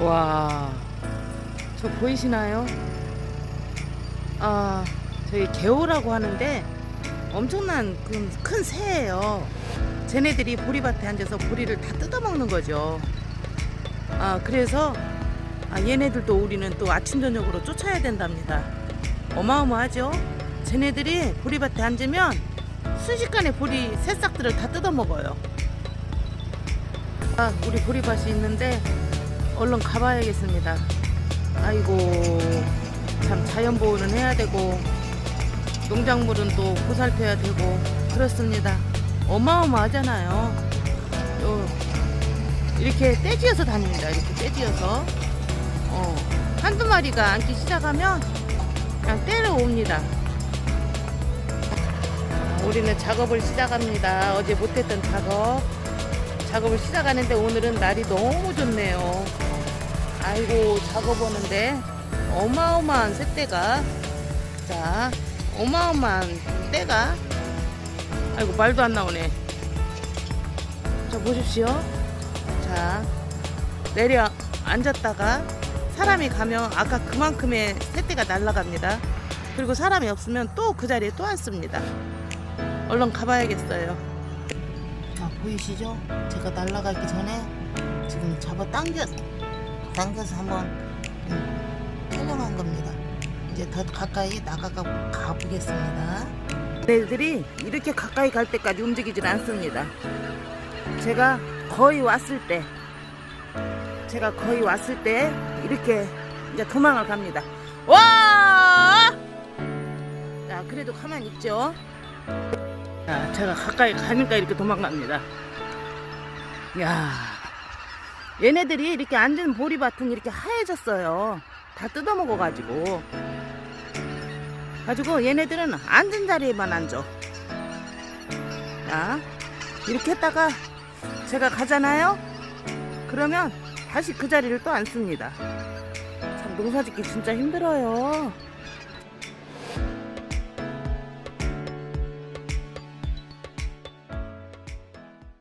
와, 저 보이시나요? 아, 저희 개오라고 하는데 엄청난 큰, 큰 새예요. 쟤네들이 보리밭에 앉아서 보리를 다 뜯어먹는 거죠. 아, 그래서 아, 얘네들도 우리는 또 아침 저녁으로 쫓아야 된답니다. 어마어마하죠? 쟤네들이 보리밭에 앉으면 순식간에 보리 새싹들을 다 뜯어먹어요. 아, 우리 보리밭이 있는데 얼른 가봐야겠습니다. 아이고, 참 자연 보호는 해야 되고 농작물은 또 보살펴야 되고 그렇습니다. 어마어마하잖아요. 요, 이렇게 떼지어서 다닙니다. 이렇게 떼지어서 어, 한두 마리가 앉기 시작하면 그냥 때려옵니다. 우리는 작업을 시작합니다. 어제 못했던 작업. 작업을 시작하는데 오늘은 날이 너무 좋네요. 아이고, 작업하는데 어마어마한 새떼가. 자, 어마어마한 떼가. 아이고, 말도 안 나오네. 자, 보십시오. 자, 내려 앉았다가 사람이 가면 아까 그만큼의 새떼가 날아갑니다. 그리고 사람이 없으면 또 그 자리에 또 앉습니다. 얼른 가봐야겠어요. 자, 보이시죠? 제가 날아가기 전에 지금 잡아 당겨서, 당겨서 한번 음, 촬영한 겁니다. 이제 더 가까이 나가가 가보겠습니다. 애들이 이렇게 가까이 갈 때까지 움직이질 않습니다. 제가 거의 왔을 때, 제가 거의 왔을 때 이렇게 이제 도망을 갑니다. 와! 자, 그래도 가만히 있죠. 자, 제가 가까이 가니까 이렇게 도망갑니다. 야, 얘네들이 이렇게 앉은 보리밭은 이렇게 하얘졌어요. 다 뜯어먹어가지고. 가지고 얘네들은 앉은 자리에만 앉아. 자, 이렇게 했다가 제가 가잖아요? 그러면 다시 그 자리를 또 앉습니다. 참 농사 짓기 진짜 힘들어요.